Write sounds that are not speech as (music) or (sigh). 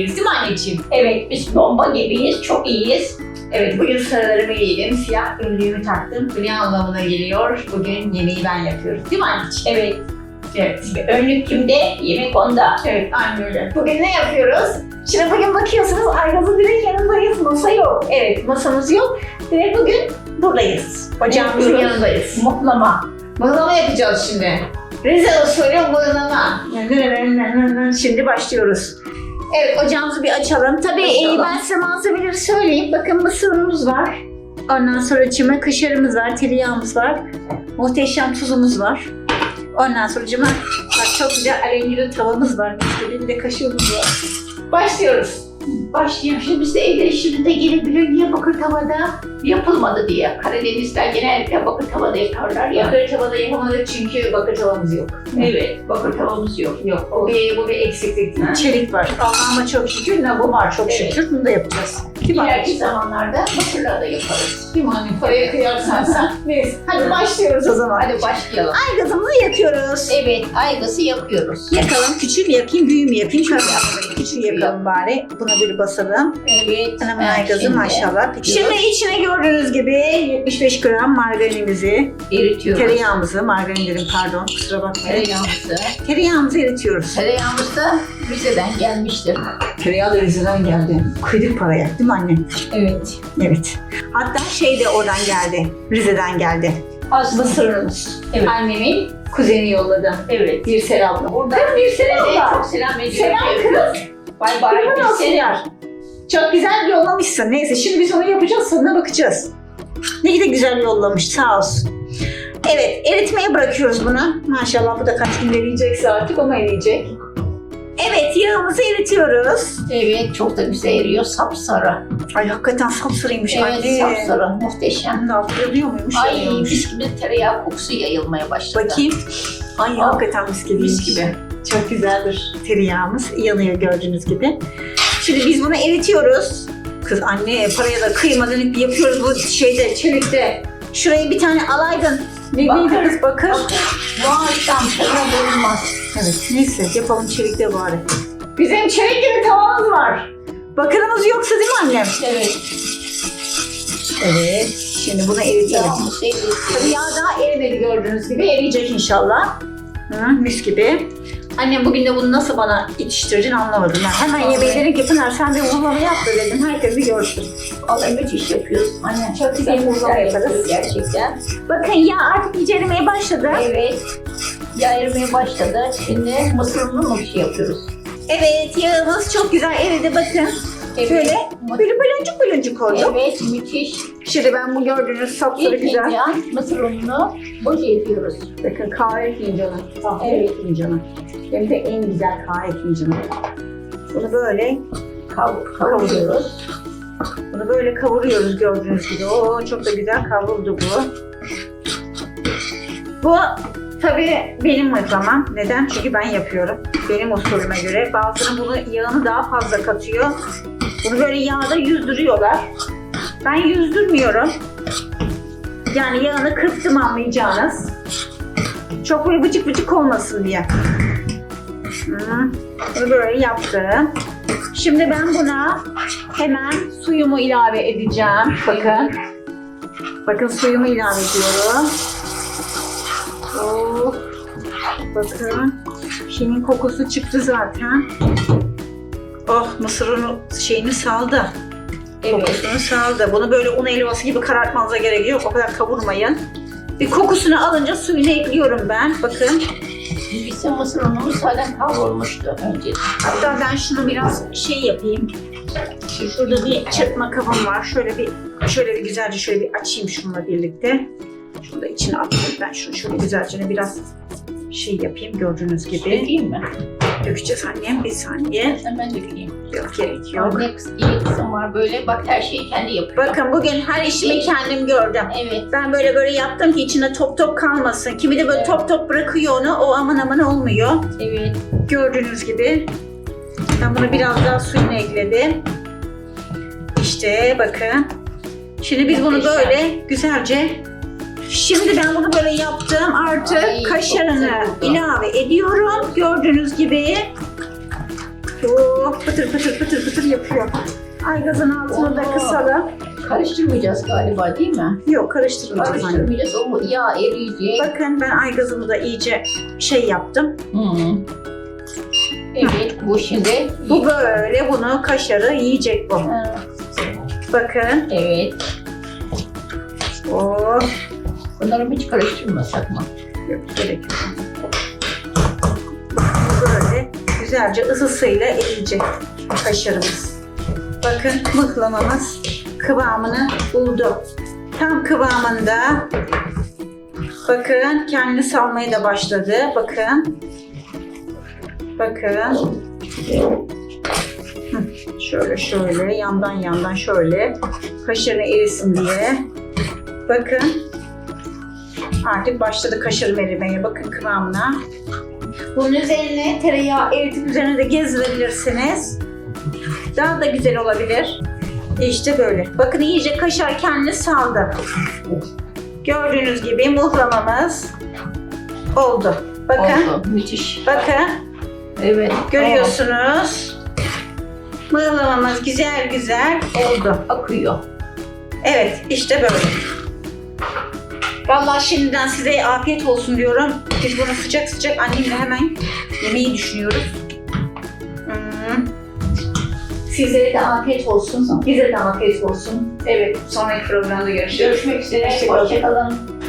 iyiyiz değil mi anneciğim? Evet biz bomba gibiyiz. Çok iyiyiz. Evet bugün sarılarımı giydim, siyah önlüğümü taktım. Bu ne anlamına geliyor? Bugün yemeği ben yapıyoruz değil mi anneciğim? Evet. Evet. Önlük kimde? Yemek onda. Evet aynen öyle. Bugün ne yapıyoruz? Şimdi bugün bakıyorsunuz Aygaz'ın direkt yanındayız. Masa yok. Evet masamız yok. Ve bugün buradayız. Yapıyoruz? yanındayız. Mutlama. Mıhlama yapacağız şimdi. Rize usulü mıhlama. Şimdi başlıyoruz. Evet ocağımızı bir açalım. Tabii e, ben size malzemeleri söyleyeyim. Bakın mısırımız var. Ondan sonra çime kaşarımız var, tereyağımız var. Muhteşem tuzumuz var. Ondan sonra cıma, bak çok güzel alengili tavamız var. Mis gibi bir de kaşığımız var. Başlıyoruz. Başlayayım. Şimdi bizde evde işlerinde gelebiliyor. Niye bakır tavada yapılmadı diye. Karadenizler genellikle bakır tavada yaparlar ya. Bakır tavada yapamadık çünkü bakır tavamız yok. Evet. Bakır tavamız yok. Yok, o bir, bu bir eksiklik. Ha. Çelik var. Allah'ıma çok şükür, ne bu var çok Evet. şükür. Bunu da yapacağız. İleriki zamanlarda bakırla da yaparız. Değil mi anne? Paraya kıyarsan sen. (laughs) Neyse. Hadi başlıyoruz o zaman. Hadi başlayalım. Ay gazımızı yakıyoruz. Evet, aygası yapıyoruz. Yakalım. Küçük mü yakayım, büyük mü yakayım? Küçük, küçük yakalım bari. Buna bir basalım. Evet. Hemen ha, ay gazı şimdi maşallah. Şimdi içine gördüğünüz gibi 75 gram margarinimizi, eritiyoruz. tereyağımızı, margarin dedim pardon kusura bakmayın. Tereyağımızı. Tereyağımızı eritiyoruz. Tereyağımız da Rize'den gelmiştir. Tereyağı da Rize'den geldi. Kıydık paraya değil mi anne? Evet. Evet. Hatta şey de oradan geldi. Rize'den geldi. Aslında Mısırımız. Evet. Annemin kuzeni yolladı. Evet. Bir abla. Burada bir Evet, çok selam ediyorum. Selam kız. Bay bay. Bir selam. Çok güzel yollamışsın. Neyse şimdi biz onu yapacağız sonra bakacağız. Ne de güzel yollamış sağ olsun. Evet eritmeye bırakıyoruz bunu. Maşallah bu da kaç gün eriyecekse artık ama eriyecek. Evet yağımızı eritiyoruz. Evet, çok da güzel eriyor. Sapsarı. Ay hakikaten sapsarıymış Evet, anne. sapsarı. Muhteşem. Ne yapıyor muymuş? Ay, Yanıyormuş. mis gibi tereyağı kokusu yayılmaya başladı. Bakayım. Ay Aa, hakikaten mis gibi. Mis gibi. Çok güzeldir. Tereyağımız yanıyor gördüğünüz gibi. Şimdi biz bunu eritiyoruz. Kız anne paraya da kıymadan yapıyoruz bu şeyde çelikte. Şuraya bir tane alaydın. Ne Bakır. kız bakır? Muazzam tadına bulunmaz. Evet neyse yapalım çelikte bari. Bizim çelik gibi tavamız var. Bakırımız yoksa değil mi annem? Evet. Evet. Şimdi bunu eritelim. Yağımız eritiyor. Tabii yağ daha erimedi gördüğünüz gibi. Eriyecek inşallah. Hı, mis gibi. Annem bugün de bunu nasıl bana yetiştireceksin anlamadım. Yani hemen yemeği dedim ki Pınar sen de uygulama yap da dedim. Herkes bir görsün. Vallahi müthiş yapıyoruz. Anne çok güzel uygulama yaparız. gerçekten. Bakın yağ artık iyice erimeye başladı. Evet. Erimeye başladı. Şimdi mısır unlu mu bir şey yapıyoruz? Evet yağımız çok güzel eridi bakın. Evet. Şöyle böyle bölüncük bölüncük oldu. Evet, müthiş. Şimdi ben bu gördüğünüz sapsarı İlk güzel. fincan mısır ununu boca ediyoruz. Bakın kahve fincanı. Kahve Evet. fincanı. Hem de en güzel kahve fincanı. Bunu böyle Kav kavuruyoruz. Bunu böyle kavuruyoruz gördüğünüz gibi. Oo çok da güzel kavruldu bu. Bu tabii benim mıhlamam. Neden? Çünkü ben yapıyorum. Benim usulüme göre. Bazıları bunu yağını daha fazla katıyor. Bunu böyle yağda yüzdürüyorlar. Ben yüzdürmüyorum. Yani yağını kırptım anlayacağınız. Çok böyle vıcık vıcık olmasın diye. Bunu böyle yaptım. Şimdi ben buna hemen suyumu ilave edeceğim. Bakın. Bakın suyumu ilave ediyorum. Oh. Bakın. Şeyin kokusu çıktı zaten. Oh mısır unu şeyini saldı. Evet. Kokusunu saldı. Bunu böyle un helvası gibi karartmanıza gerek yok. O kadar kavurmayın. Bir kokusunu alınca suyunu ekliyorum ben. Bakın. Bizim mısır unumuz zaten kavrulmuştu önce. Hatta ben şunu biraz şey yapayım. Şurada bir çırpma kabım var. Şöyle bir şöyle bir güzelce şöyle bir açayım şununla birlikte. Şunu da içine atayım ben şunu şöyle güzelce biraz şey yapayım gördüğünüz gibi. Dökeyim mi? Dökeceğiz annem bir saniye. Hemen dökeyim. Yok gerek yok. Ne kız, iyi kızım var böyle. Bak her şeyi kendi yapıyor. Bakın bugün her işimi kendim gördüm. Evet. Ben böyle böyle yaptım ki içinde top top kalmasın. Kimi de böyle Evet. top top bırakıyor onu. O aman aman olmuyor. Evet. Gördüğünüz gibi ben bunu biraz daha suyunu ekledim. İşte bakın. Şimdi biz bunu Muhteşem. böyle güzelce Şimdi ben bunu böyle yaptım. Artık Ay, çok kaşarını ilave ediyorum. Gördüğünüz gibi Oh, pıtır pıtır pıtır pıtır yapıyor. Aygazın altını da Oo. kısalım. Karıştırmayacağız galiba değil mi? Yok karıştırmayacağız. Karıştırmayacağız. O yağ eriyecek. Bakın ben aygazımı da iyice şey yaptım. Hı. Evet bu şimdi. Bu böyle bunu kaşarı yiyecek bu. Ha, Bakın. Evet. Oh. Bunları hiç karıştırmasak mı? Yok gerek yok. Böyle güzelce ısısıyla eriyecek kaşarımız. Bakın mıhlamamız kıvamını buldu. Tam kıvamında. Bakın kendini salmaya da başladı. Bakın. Bakın. Şöyle şöyle yandan yandan şöyle kaşarını erisin diye. Bakın. Artık başladı kaşarım erimeye. Bakın kıvamına. Bunun üzerine tereyağı eritip üzerine de gezdirebilirsiniz. Daha da güzel olabilir. İşte böyle. Bakın iyice kaşar kendini saldı. Gördüğünüz gibi muhlamamız oldu. Bakın. Oldu. Müthiş. Bakın. Evet. Görüyorsunuz. Mıhlamamız güzel güzel oldu. Akıyor. Evet, işte böyle. Vallahi şimdiden size afiyet olsun diyorum. Biz bunu sıcak sıcak annemle hemen yemeyi düşünüyoruz. Hmm. Sizlere de afiyet olsun. Bize de afiyet olsun. Evet, sonraki programda görüşürüz. Görüşmek üzere. Hoşçakalın.